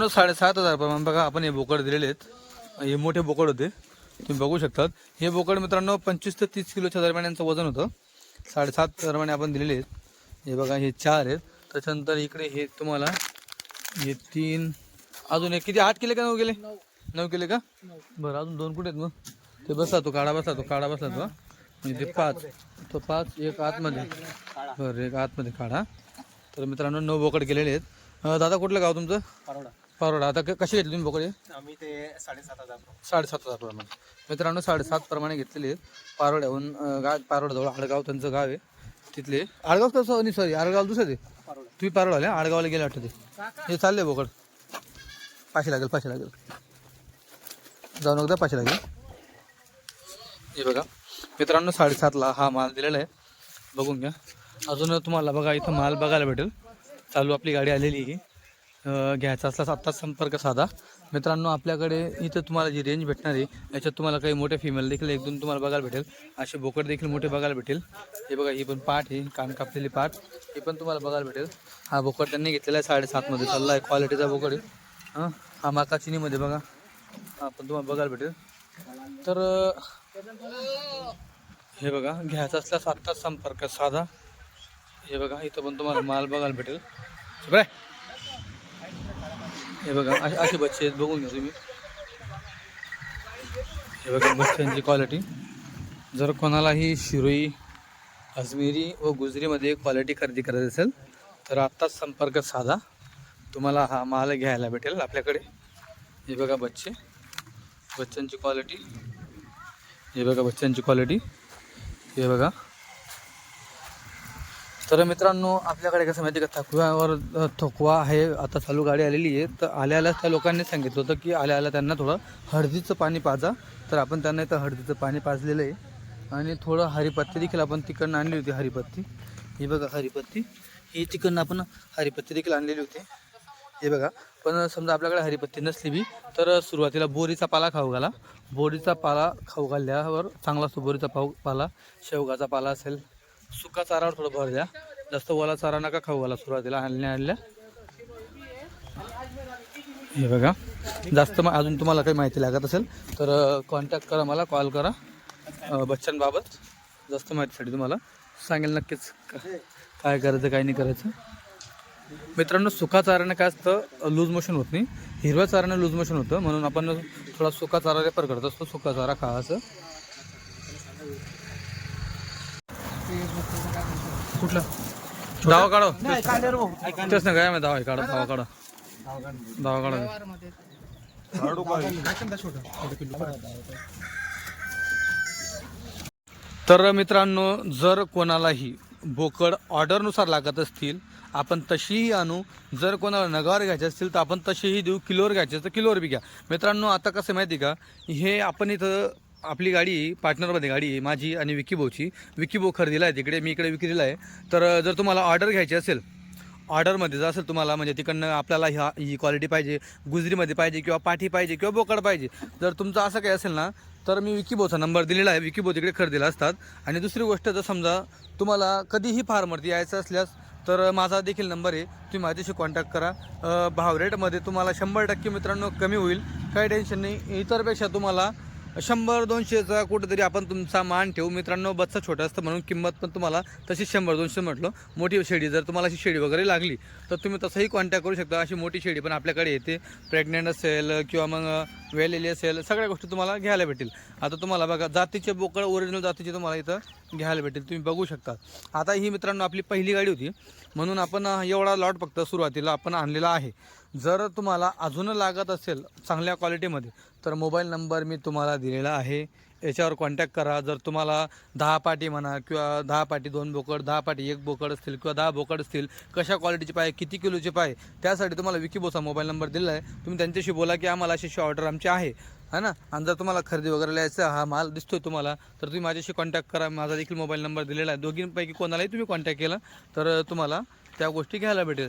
साडेसात हजार प्रमाणे बघा आपण हे बोकड दिलेले आहेत. हे मोठे बोकड होते. तुम्ही बघू शकतात. हे बोकड मित्रांनो पंचवीस ते तीस किलोच्या दरम्यान यांचं वजन होतं. साडेसात दरम्यान आपण दिलेले आहेत. हे बघा हे चार आहेत. त्याच्यानंतर इकडे हे तुम्हाला हे तीन अजून एक किती? आठ केले का नऊ केले? नऊ केले का? बरं अजून दोन कुठे आहेत मग? ते बसला तो काढा बसला तो काढा बसला तो म्हणजे ते पाच. तो पाच एक आतमध्ये. बरं एक आतमध्ये काढा. तर मित्रांनो नऊ बोकड केलेले आहेत. दादा कुठलं गाव तुमचं? परोडा पारोडा आता क- कसे घेतले तुम्ही बोकडे आम्ही ते साडेसात हजार साडेसात हजार प्रमाणे. मित्रांनो साडेसात प्रमाणे घेतलेले आहेत पारोड्याहून अं, गा पारोड्याजवळ आडगाव त्यांचं गाव आहे. तिथले. आडगाव कसं? नाही सॉरी आडगाव दुसरं ते तुम्ही पारोड आले आडगावला गेले वाटतं ते. हे चालले बोकड. पाचशे लागेल पाचशे लागेल. जाऊन एकदा पाचशे लागेल. हे बघा. मित्रांनो साडेसातला हा माल दिलेला आहे. बघून घ्या. अजून तुम्हाला बघा इथं माल बघायला भेटेल. चालू आपली गाडी आलेली आहे. घ्यायचा असल्यास आत्ताच संपर्क साधा. मित्रांनो आपल्याकडे इथं तुम्हाला जी रेंज भेटणार आहे याच्यात तुम्हाला काही मोठे फिमेल देखील एक दोन तुम्हाला बघायला भेटेल. असे बोकड देखील मोठे बघायला भेटेल. हे बघा ही पण पाठ आहे कान कापलेली पाठ हे पण तुम्हाला बघायला भेटेल. हा बोकड त्यांनी घेतलेला आहे साडेसातमध्ये चालला आहे क्वालिटीचा बोकड आहे. हां हा माका चिनीमध्ये बघा. हा पण तुम्हाला बघायला भेटेल. तर हे बघा घ्यायचा असल्यास आत्ताच संपर्क साधा. हे बघा इथं पण तुम्हाला माल बघायला भेटेल. बरं हे बघा असे बच्चे आहेत बघून घ्या तुम्ही. हे बघा बच्चांची क्वालिटी जर कोणालाही शिरोई अजमेरी व गुजरीमध्ये क्वालिटी खरेदी करायची असेल तर आत्ताच संपर्क साधा. तुम्हाला हा माल घ्यायला भेटेल आपल्याकडे. हे बघा बच्चे. बच्चांची क्वालिटी हे बघा बच्चांची क्वालिटी हे बघा. तर मित्रांनो आपल्याकडे कसं माहिती आहे का? थकव्यावर थकवा आहे. आता चालू गाडी आलेली आहे. तर आल्या आल्या त्या लोकांनी सांगितलं होतं की आल्या आल्या त्यांना थोडं हळदीचं पाणी पाजा. तर आपण त्यांना इथं हळदीचं पाणी पाजलेलं आहे. आणि थोडं हरिपत्ती देखील आपण तिकडनं आणली होती हरिपत्ती. ही बघा हरिपत्ती. ही तिकडनं आपण हरिपत्ती देखील आणलेली होती. हे बघा. पण समजा आपल्याकडे हरिपत्ती नसली बी तर सुरुवातीला बोरीचा पाला खाऊ घाला. बोरीचा पाला खाऊ घालल्यावर चांगला असतो. बोरीचा पाऊ पाला शेवगाचा पाला असेल सुका चारावर थोडं भर द्या. जास्त ओला चारा नका खाऊ वाला सुरुवातीला. आणल्या आणल्या. हे बघा. जास्त मग अजून तुम्हाला काही माहिती लागत असेल तर कॉन्टॅक्ट करा मला कॉल करा बच्चांबाबत जास्त माहितीसाठी तुम्हाला सांगेल नक्कीच काय करायचं काय नाही करायचं. मित्रांनो सुका चाराने काय असतं लूज मोशन होत नाही. हिरव्या चाराने लूज मोशन होतं म्हणून आपण थोडा सुका चारा रेफर करत असतो. सुका चारा खा असं. कुठला? दावा काढा तेच ना काय दावा आहे, काढा दावा काढा दावा काढा तर मित्रांनो जर कोणालाही बोकड ऑर्डरनुसार लागत असतील आपण तशीही आणू. जर कोणाला नगावर घ्यायचे असतील तर आपण तशीही देऊ. किलोवर घ्यायचे तर किलोवर बी घ्या. मित्रांनो आता कसं माहिती का? हे आपण इथं आपली गाडी पार्टनरमध्ये गाडी आहे माझी आणि विकी भाऊची. विकी भाऊ खरेदीला आहे तिकडे मी इकडे विक्रीला आहे. तर जर तुम्हाला ऑर्डर घ्यायची असेल ऑर्डरमध्ये जर असेल तुम्हाला म्हणजे तिकडनं आपल्याला ह्या ही क्वालिटी पाहिजे गुजरीमध्ये पाहिजे किंवा पाठी पाहिजे किंवा बोकड पाहिजे जर तुमचं असं काही असेल ना तर मी विकीबोचा नंबर दिलेला आहे. विकीबो तिकडे खरेदीला असतात. आणि दुसरी गोष्ट जर समजा तुम्हाला कधीही फार्मवरती यायचं असल्यास तर माझा देखील नंबर आहे. तुम्ही माझ्याशी कॉन्टॅक्ट करा. भाव रेटमध्ये तुम्हाला शंभर टक्के मित्रांनो कमी होईल. काही टेन्शन नाही. इतरपेक्षा तुम्हाला शंभर दोनशेचा कुठेतरी आपण तुमचा मान ठेवू. मित्रांनो बच्चा छोटा असतं म्हणून किंमत पण तुम्हाला तशी शंभर दोनशे म्हटलं. मोठी शेडी जर तुम्हाला अशी शेडी वगैरे लागली तर तुम्ही तसंही कॉन्टॅक्ट करू शकता. अशी मोठी शेडी पण आपल्याकडे येते. प्रेग्नेंट असेल किंवा मग वेलेली असेल सगळ्या गोष्टी तुम्हाला घ्यायला भेटेल आता तुम्हाला बघा जातीचे बोकड ओरिजिनल जातीचे तुम्हाला इथं घ्यायला भेटेल तुम्ही बघू शकता. आता ही मित्रांनो आपली पहिली गाडी होती. म्हणून आपण एवढा लॉट फक्त सुरुवातीला आपण आणलेला आहे. जर तुम्हाला अजून लागत असेल चांगल्या क्वालिटीमध्ये तर मोबाईल नंबर मी तुम्हाला दिलेला आहे. याच्यावर कॉन्टॅक्ट करा. जर तुम्हाला दहा पाटी म्हणा किंवा दहा पाटी दोन बोकड दहा पाटी एक बोकड असतील किंवा दहा बोकड असतील कशा क्वालिटीचे पाय किती किलोचे पाय त्यासाठी तुम्हाला विकीबोचा मोबाईल नंबर दिला आहे. तुम्ही त्यांच्याशी बोला की आम्हाला अशी ऑर्डर आमची आहे. है ना? आणि जर तुम्हाला खरेदी वगैरे लिहायचा हा माल दिसतोय तुम्हाला तर तुम्ही माझ्याशी कॉन्टॅक्ट करा. माझा देखील मोबाईल नंबर दिलेला आहे. दोघींपैकी कोणालाही तुम्ही कॉन्टॅक्ट केला तर तुम्हाला त्या गोष्टी घ्यायला भेटेल.